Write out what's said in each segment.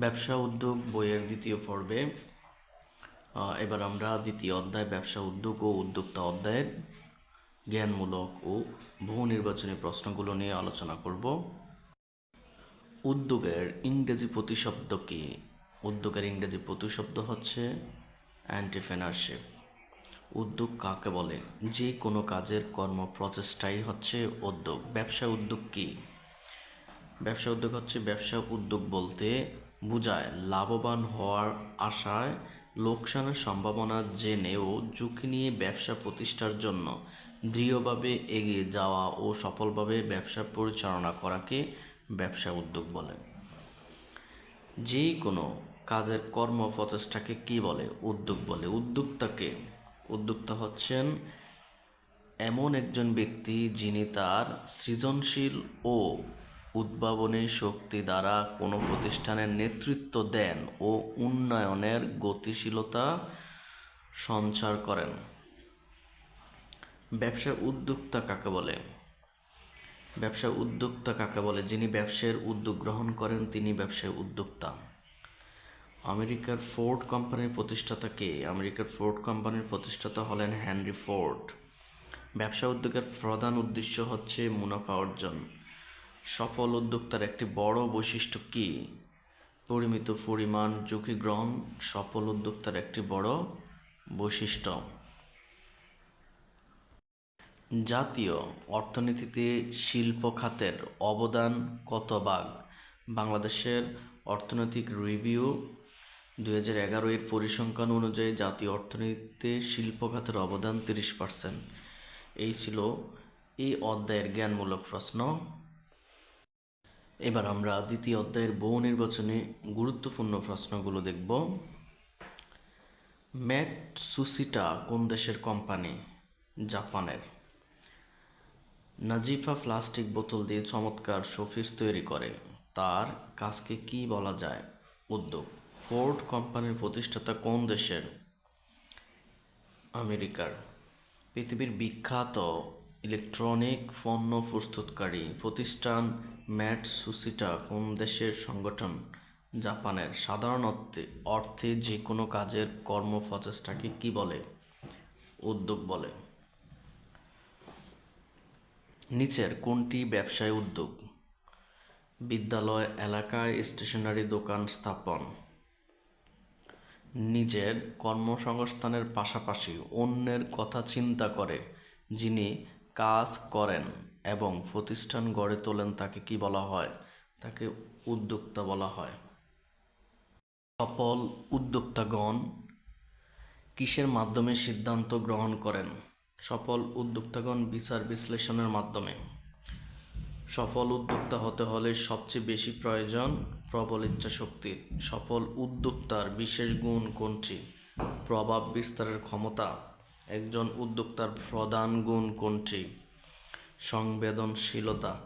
ব্যবসা উদ্যোগ বইয়ের দ্বিতীয় পর্বে। এবার আমরা দ্বিতীয় অধ্যায়, ব্যবসা উদ্যোগ ও উদ্যোক্তা অধ্যায়ের জ্ঞানমূলক ও বহু নির্বাচনী প্রশ্নগুলো নিয়ে আলোচনা করব। উদ্যোগের ইংরেজি প্রতিশব্দ কি? উদ্যোগের ইংরেজি প্রতিশব্দ হচ্ছে অ্যান্টিপ্রেনারশিপ উদ্যোগ কাকে বলে? যে কোনো কাজের কর্ম প্রচেষ্টাই হচ্ছে উদ্যোগ। ব্যবসা উদ্যোগ কী? ব্যবসা উদ্যোগ হচ্ছে ব্যবসা উদ্যোগ বলতে বোঝায়, লাভবান হওয়ার আশায় লোকসানের সম্ভাবনা জেনেও ঝুঁকি নিয়ে ব্যবসা প্রতিষ্ঠার জন্য দৃঢ়ভাবে এগিয়ে যাওয়া ও সফলভাবে ব্যবসা পরিচালনা করাকে ব্যবসা উদ্যোগ বলে। যে কোনো কাজের কর্ম প্রচেষ্টাকে কী বলে? উদ্যোগ বলে। উদ্যোক্তাকে, উদ্যোক্তা হচ্ছেন এমন একজন ব্যক্তি যিনি তার সৃজনশীল ও উদ্ভাবনী শক্তি দ্বারা কোনো প্রতিষ্ঠানের নেতৃত্ব দেন ও উন্নয়নের গতিশীলতা সঞ্চার করেন। ব্যবসা উদ্যোক্তা কাকে বলে? ব্যবসা উদ্যোক্তা কাকে বলে? যিনি ব্যবসার উদ্যোগ গ্রহণ করেন, তিনি ব্যবসায় উদ্যোক্তা। আমেরিকার ফোর্ড কোম্পানির প্রতিষ্ঠাতা কে? আমেরিকার ফোর্ড কোম্পানির প্রতিষ্ঠাতা হলেন হেনরি ফোর্ড। ব্যবসা উদ্যোগের প্রধান উদ্দেশ্য হচ্ছে মুনাফা অর্জন। সফল উদ্যোক্তার একটি বড় বৈশিষ্ট্য কি? পরিমিত পরিমাণ ঝুঁকি গ্রহণ সফল উদ্যোক্তার একটি বড় বৈশিষ্ট্য। জাতীয় অর্থনীতিতে শিল্প খাতের অবদান কত ভাগ? বাংলাদেশের অর্থনৈতিক রিভিউ দু হাজার এগারো এর পরিসংখ্যান অনুযায়ী জাতীয় অর্থনীতিতে শিল্প খাতের অবদান তিরিশ পার্সেন্ট। এই ছিল এই অধ্যায়ের জ্ঞানমূলক প্রশ্ন। এবার আমরা দ্বিতীয় অধ্যায়ের বহু নির্বাচনে গুরুত্বপূর্ণ প্রশ্নগুলো দেখব। ম্যাট সুসিটা কোন দেশের কোম্পানি? জাপানের। নাজিফা প্লাস্টিক বোতল দিয়ে চমৎকার শোপিস তৈরি করে। তার কাজকে কি বলা যায়? উদ্যোগ। ফোর্ড কোম্পানির প্রতিষ্ঠাতা কোন দেশের? আমেরিকার। পৃথিবীর বিখ্যাত ইলেকট্রনিক পণ্য প্রস্তুতকারী প্রতিষ্ঠান ম্যাট সুসিটা কোন দেশের সংগঠন? জাপানের সাধারণ অর্থে অর্থে যে কোনো কাজের কর্ম প্রচেষ্টাকে কি বলে? উদ্যোগ বলে। নিচের কোনটি ব্যবসায় উদ্যোগ? বিদ্যালয়, এলাকায় স্টেশনারি দোকান স্থাপন। নিজের কর্মসংস্থানের পাশাপাশি অন্যের কথা চিন্তা করে, যিনি কাজ করেন এবং প্রতিষ্ঠান গড়ে তোলেন তাকে কি বলা হয়? তাকে উদ্যোক্তা বলা হয়। সফল উদ্যোক্তাগণ কিসের মাধ্যমে সিদ্ধান্ত গ্রহণ করেন? সফল উদ্যোক্তাগণ বিচার বিশ্লেষণের মাধ্যমে। সফল উদ্যোক্তা হতে হলে সবচেয়ে বেশি প্রয়োজন প্রবল ইচ্ছা শক্তির সফল উদ্যোক্তার বিশেষ গুণ কোনটি? প্রভাব বিস্তারের ক্ষমতা। একজন উদ্যোক্তার প্রধান গুণ কোনটি? সংবেদনশীলতা।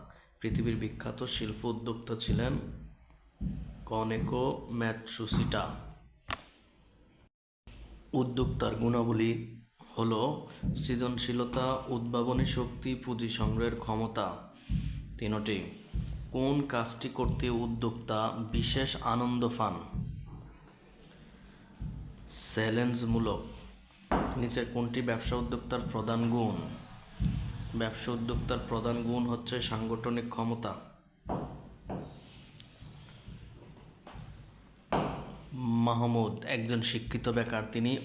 পৃথিবীর বিখ্যাত শিল্প উদ্যোক্তা ছিলেন কনেকো ম্যাটসুসিটা। উদ্যোক্তার গুণাবলী হলো সৃজনশীলতা, উদ্ভাবনী শক্তি, পুঁজি সংগ্রহের ক্ষমতা। তিনটি। কোন কাজটি করতে উদ্যোক্তা বিশেষ আনন্দ পান? চ্যালেঞ্জমূলক। নিচের কোনটি ব্যবসা উদ্যোক্তার প্রধান গুণ? ব্যবসা উদ্যোক্তার প্রধান গুণ হচ্ছে সাংগঠনিক ক্ষমতা। মাহমুদ, একজন শিক্ষিত বেকার। তিনি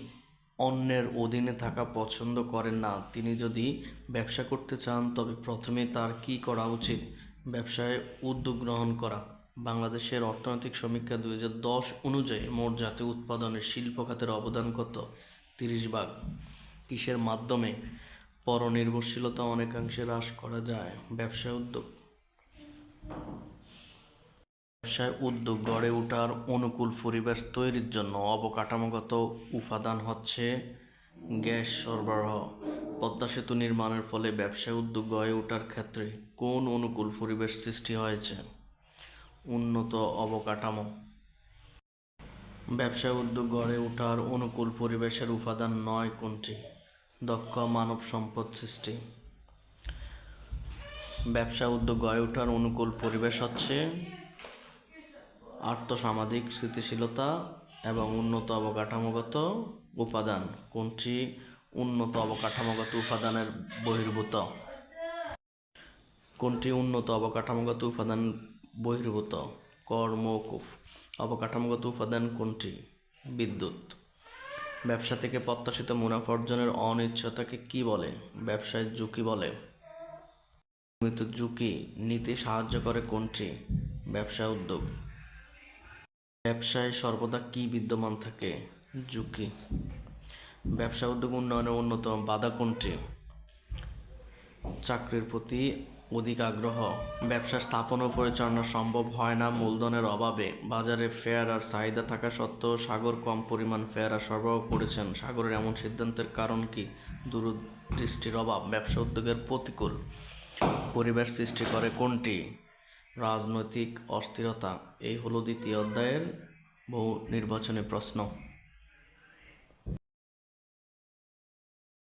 অন্যের অধীনে থাকা পছন্দ করেন না। তিনি যদি ব্যবসা করতে চান, তবে প্রথমে তার কি করা উচিত? ব্যবসায় উদ্যোগ গ্রহণ করা। বাংলাদেশের অর্থনৈতিক সমীক্ষা দুই হাজার দশ অনুযায়ী মোট জাতীয় উৎপাদনের শিল্প খাতের অবদান কত? তিরিশ ভাগ কিসের মাধ্যমে পরনির্ভরশীলতা অনেকাংশে হ্রাস করা যায়? ব্যবসায় উদ্যোগ। ব্যবসায় উদ্যোগ গড়ে ওঠার অনুকূল পরিবেশ তৈরির জন্য অবকাঠামোগত উপাদান হচ্ছে গ্যাস সরবরাহ। পদ্মা সেতু নির্মাণের ফলে ব্যবসায় উদ্যোগ গড়ে ওঠার ক্ষেত্রে কোন অনুকূল পরিবেশ সৃষ্টি হয়েছে? উন্নত অবকাঠামো। ব্যবসায় উদ্যোগ গড়ে ওঠার অনুকূল পরিবেশের উপাদান নয় কোনটি? দক্ষ মানব সম্পদ সৃষ্টি। ব্যবসা উদ্যোগ গড়ে ওঠার অনুকূল পরিবেশ হচ্ছে আর্থসামাজিক স্থিতিশীলতা এবং উন্নত অবকাঠামোগত উপাদান। কোনটি উন্নত অবকাঠামোগত উপাদানের বহির্ভূত? কোনটি উন্নত অবকাঠামোগত উপাদান বহির্ভূত? কর মৌকুফ অবকাঠামোগত উপাদান কোনটি? বিদ্যুৎ। ব্যবসা থেকে প্রত্যাশিত মুনাফা অর্জনের অনিশ্চয়তাকে কি বলে? ব্যবসায় ঝুঁকি বলে। নিয়মিত ঝুঁকি নিতে সাহায্য করে কোনটি? ব্যবসা উদ্যোগ। ব্যবসায় সর্বদা কি বিদ্যমান থাকে? ঝুঁকি। ব্যবসা উদ্যোগ উন্নয়নের অন্যতম বাধা কোনটি? চাকরির প্রতি অধিক আগ্রহ। ব্যবসা স্থাপন ও পরিচালনা সম্ভব হয় না। মূলধনের অভাবে বাজারে ফেয়ার আর চাহিদা থাকা সত্ত্বেও সাগর কম পরিমাণ ফেয়ার আর সরবরাহ করেছেন। সাগরের এমন সিদ্ধান্তের কারণ কি? দূরদৃষ্টির অভাব, ব্যবসা উদ্যোগের প্রতিকূল পরিবেশ সৃষ্টি করে কোনটি? রাজনৈতিক অস্থিরতা, এই হলো দ্বিতীয় অধ্যায়ের বহু নির্বাচনী প্রশ্ন।